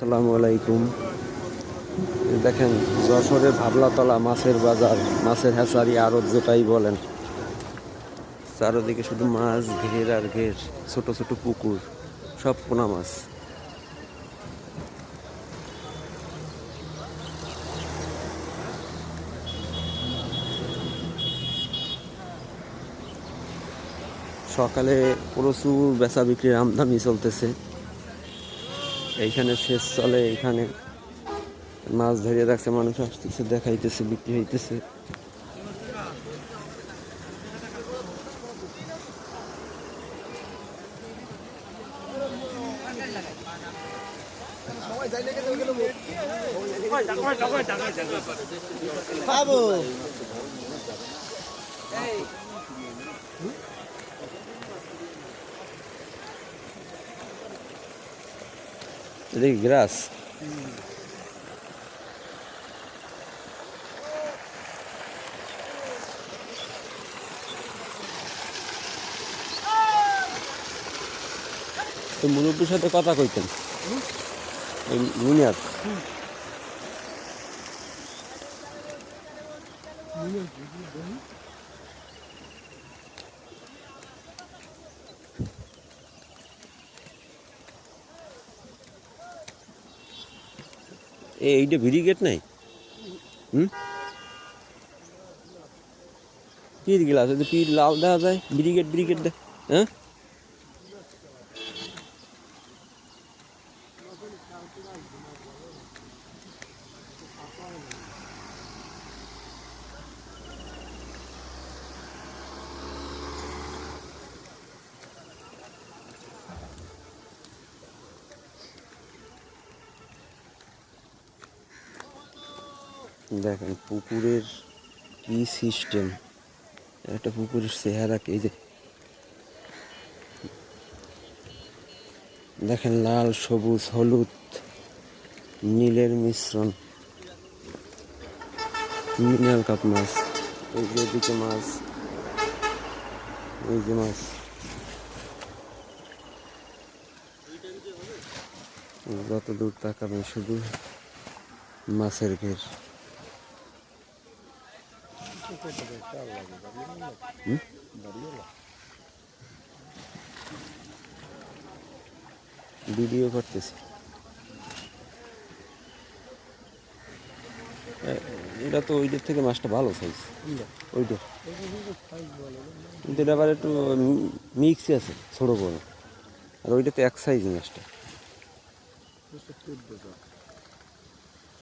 আসসালামু আলাইকুম। দেখেন, যশোরের ভাবলাতলা মাছের বাজার, মাছের হ্যাচারি, আড়ত যেটাই বলেন। চারোদিকে শুধু মাছ ঘের আর ঘের, ছোট ছোট পুকুর, সব পোনা মাছ। সকালে প্রচুর বেচা বিক্রির আমদানি চলতেছে। এইখানে শেষ চলে এইখানে মাছ ধরিয়ে রাখছে মানুষ আসতেছে দেখাইতেছে বিক্রি হইতেছে। এটা কি গ্রাস তো মুরব্বীর সাথে কথা কইতেন ওই মুনিয়ার এ এইটা ব্রিগেড নাই হুম পীর গিলাস যদি পীর লাল দেখা যায় ব্রিগেড ব্রিগেড দে হ্যাঁ দেখেন, পুকুরের কি সিস্টেম একটা পুকুরের চেহারা কি? যে দেখেন, লাল, সবুজ, হলুদ, নীলের মিশ্রণ। মিনাল কাপ মাছ। এই যে এদিকে মাছ। এই যে মাছ। যত দূর তাকাবেন, শুধু মাছের ঘের? ভিডিও করতেছি। এটা তো ওইটার থেকে মাছটা ভালো সাইজ ওইটা। কিন্তু এটা আবার একটু মিক্সই আছে ছোটো বড়। আর ওইটা তো এক সাইজ মাছটা।